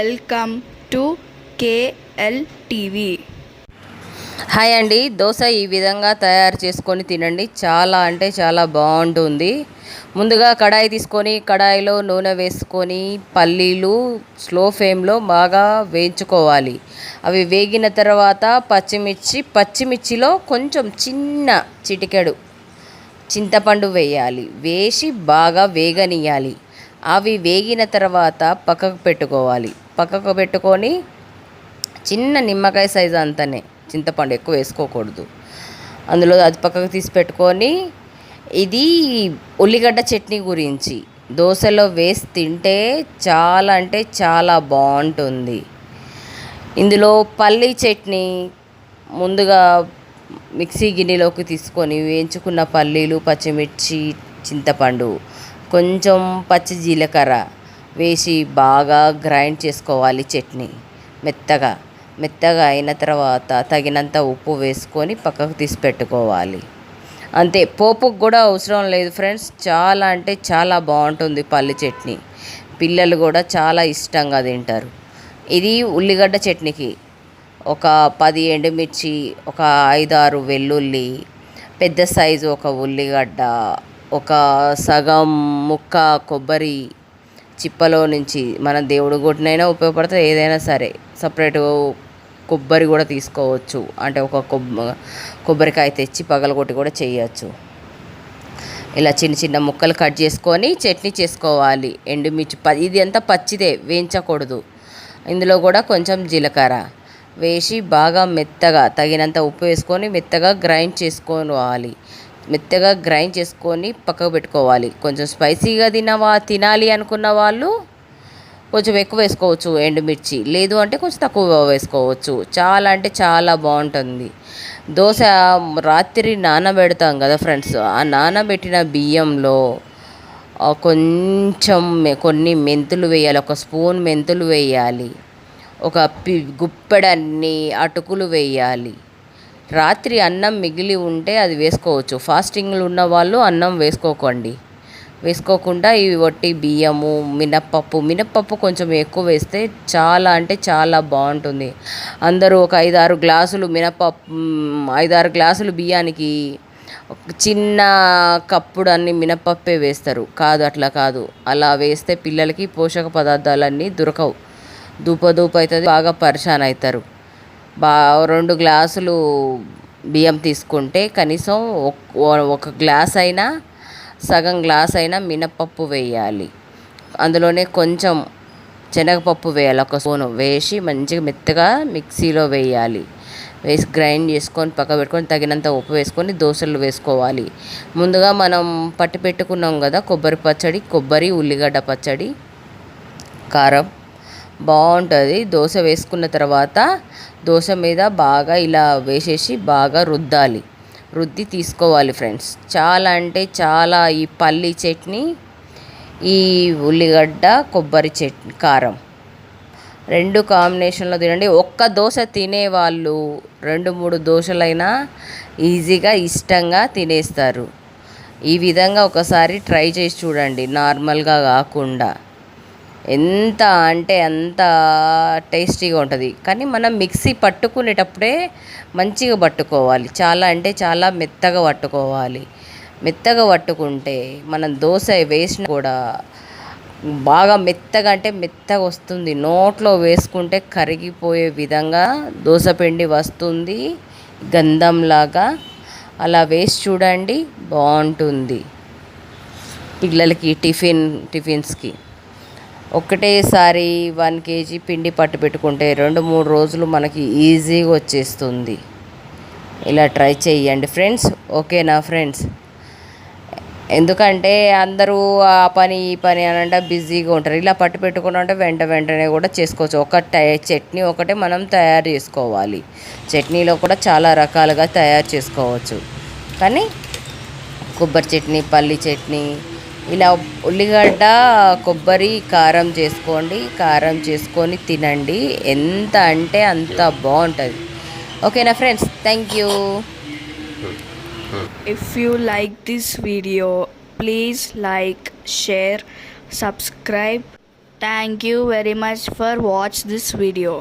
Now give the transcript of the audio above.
Welcome to KL TV. Hi అండి. దోశ ఈ విధంగా తయారు చేసుకొని తినండి. చాలా అంటే చాలా బాగుంటుంది. ముందుగా కడాయి తీసుకొని కడాయిలో నూనె వేసుకొని పల్లీలు స్లో ఫ్లేమ్లో బాగా వేయించుకోవాలి. అవి వేగిన తర్వాత పచ్చిమిర్చి పచ్చిమిర్చిలో కొంచెం చిన్న చిటికెడు చింతపండు వేయాలి. వేసి బాగా వేగనీయాలి అవి వేగిన తర్వాత పక్కకు పెట్టుకోవాలి. పక్కకు పెట్టుకొని చిన్న నిమ్మకాయ సైజు అంతనే చింతపండు ఎక్కువ వేసుకోకూడదు. అందులో అది పక్కకు తీసి పెట్టుకొని ఇది ఉల్లిగడ్డ చట్నీ గురించి. దోశలో వేసి తింటే చాలా అంటే చాలా బాగుంటుంది. ఇందులో పల్లీ చట్నీ ముందుగా మిక్సీ గిన్నెలోకి తీసుకొని వేయించుకున్న పల్లీలు పచ్చిమిర్చి చింతపండు కొంచెం పచ్చి జీలకర్ర వేసి బాగా గ్రైండ్ చేసుకోవాలి చట్నీ. మెత్తగా మెత్తగా అయిన తర్వాత తగినంత ఉప్పు వేసుకొని పక్కకు తీసి పెట్టుకోవాలి. అంతే పోపుకు కూడా అవసరం లేదు ఫ్రెండ్స్. చాలా అంటే చాలా బాగుంటుంది పల్లి చట్నీ. పిల్లలు కూడా చాలా ఇష్టంగా తింటారు. ఇది ఉల్లిగడ్డ చట్నీకి ఒక పది ఎండుమిర్చి ఒక ఐదారు వెల్లుల్లి పెద్ద సైజు ఒక ఉల్లిగడ్డ ఒక సగం ముక్క కొబ్బరి చిప్పలో నుంచి మన దేవుడు కొట్టినైనా ఉపయోగపడుతుంది ఏదైనా సరే సపరేట్ కొబ్బరి కూడా తీసుకోవచ్చు. అంటే ఒక కొబ్బ కొబ్బరికాయ తెచ్చి పగలగొట్టి కూడా చేయొచ్చు. ఇలా చిన్న చిన్న ముక్కలు కట్ చేసుకొని చట్నీ చేసుకోవాలి. ఎండుమిర్చి ప ఇది అంతా పచ్చిదే వేయించకూడదు. ఇందులో కూడా కొంచెం జీలకర్ర వేసి బాగా మెత్తగా తగినంత ఉప్పు వేసుకొని మెత్తగా గ్రైండ్ చేసుకోవాలి. మెత్తగా గ్రైండ్ చేసుకొని పక్కకు పెట్టుకోవాలి. కొంచెం స్పైసీగా తినవా తినాలి అనుకున్న వాళ్ళు కొంచెం ఎక్కువ వేసుకోవచ్చు ఎండుమిర్చి. లేదు అంటే కొంచెం తక్కువ వేసుకోవచ్చు. చాలా అంటే చాలా బాగుంటుంది. దోశ రాత్రి నానబెడతాం కదా ఫ్రెండ్స్. ఆ నానబెట్టిన బియ్యంలో కొంచెం కొన్ని మెంతులు వేయాలి. ఒక స్పూన్ మెంతులు వేయాలి. ఒక పి గుప్పెడన్ని అటుకులు వేయాలి. రాత్రి అన్నం మిగిలి ఉంటే అది వేసుకోవచ్చు. ఫాస్టింగ్లు ఉన్న వాళ్ళు అన్నం వేసుకోకండి. వేసుకోకుండా ఇవి వట్టి బియ్యము మినప్పప్పు మినప్పప్పు కొంచెం ఎక్కువ వేస్తే చాలా అంటే చాలా బాగుంటుంది. అందరూ ఒక ఐదారు గ్లాసులు మినపప్పు ఐదారు గ్లాసులు బియ్యానికి చిన్న కప్పుడు అన్ని మినపప్పే వేస్తారు. కాదు అట్లా కాదు. అలా వేస్తే పిల్లలకి పోషక పదార్థాలన్నీ దొరకవు. దూపదూప అవుతుంది బాగా పరిశాన్ అవుతారు బా రెండు గ్లాసులు బియ్యం తీసుకుంటే కనీసం ఒక- ఒక గ్లాస్ అయినా సగం గ్లాస్ అయినా మినపప్పు వేయాలి. అందులోనే కొంచెం శనగపప్పు వేయాలి ఒక స్పూను. వేసి మంచిగా మెత్తగా మిక్సీలో వేయాలి. వేసి గ్రైండ్ చేసుకొని పక్క పెట్టుకొని తగినంత ఉప్పు వేసుకొని దోశలు వేసుకోవాలి. ముందుగా మనం పట్టి పెట్టుకున్నాం కదా కొబ్బరి పచ్చడి కొబ్బరి ఉల్లిగడ్డ పచ్చడి కారం. బాగుంటుంది. దోశ వేసుకున్న తర్వాత దోశ మీద బాగా ఇలా వేసేసి బాగా రుద్దాలి. రుద్ది తీసుకోవాలి ఫ్రెండ్స్. చాలా అంటే చాలా ఈ పల్లి చట్నీ ఈ ఉల్లిగడ్డ కొబ్బరి చట్నీ కారం. రెండు కాంబినేషన్లో తినండి. ఒక్క దోశ తినేవాళ్ళు రెండు మూడు దోశలైనా ఈజీగా ఇష్టంగా తినేస్తారు. ఈ విధంగా ఒకసారి ట్రై చేసి చూడండి. నార్మల్గా కాకుండా. ఎంత అంటే అంత టేస్టీగా ఉంటుంది. కానీ మనం మిక్సీ పట్టుకునేటప్పుడే మంచిగా పట్టుకోవాలి. చాలా అంటే చాలా మెత్తగా పట్టుకోవాలి. మెత్తగా పట్టుకుంటే మనం దోశ వేసిన కూడా బాగా మెత్తగా అంటే మెత్తగా వస్తుంది. నోట్లో వేసుకుంటే కరిగిపోయే విధంగా దోశ పిండి వస్తుంది. గంధంలాగా అలా వేసి చూడండి బాగుంటుంది. పిల్లలకి టిఫిన్ టిఫిన్స్కి. ఒకటేసారి వన్ కేజీ పిండి పట్టు పెట్టుకుంటే రెండు మూడు రోజులు మనకి ఈజీగా వచ్చేస్తుంది. ఇలా ట్రై చేయండి ఫ్రెండ్స్. ఓకేనా ఫ్రెండ్స్? ఎందుకంటే అందరూ ఆ పని ఈ పని అని అంటే బిజీగా ఉంటారు. ఇలా పట్టు పెట్టుకున్నంటే వెంట వెంటనే కూడా చేసుకోవచ్చు. ఒక టై చట్నీ ఒకటే మనం తయారు చేసుకోవాలి. చట్నీలో కూడా చాలా రకాలుగా తయారు చేసుకోవచ్చు. కానీ కొబ్బరి చట్నీ పల్లి చట్నీ ఇలా ఉల్లిగడ్డ కొబ్బరి కారం చేసుకోండి. కారం చేసుకొని తినండి. ఎంత అంటే అంత బాగుంటుంది. ఓకేనా friends? Thank you. If you like this video please like share subscribe thank you very much for watch this video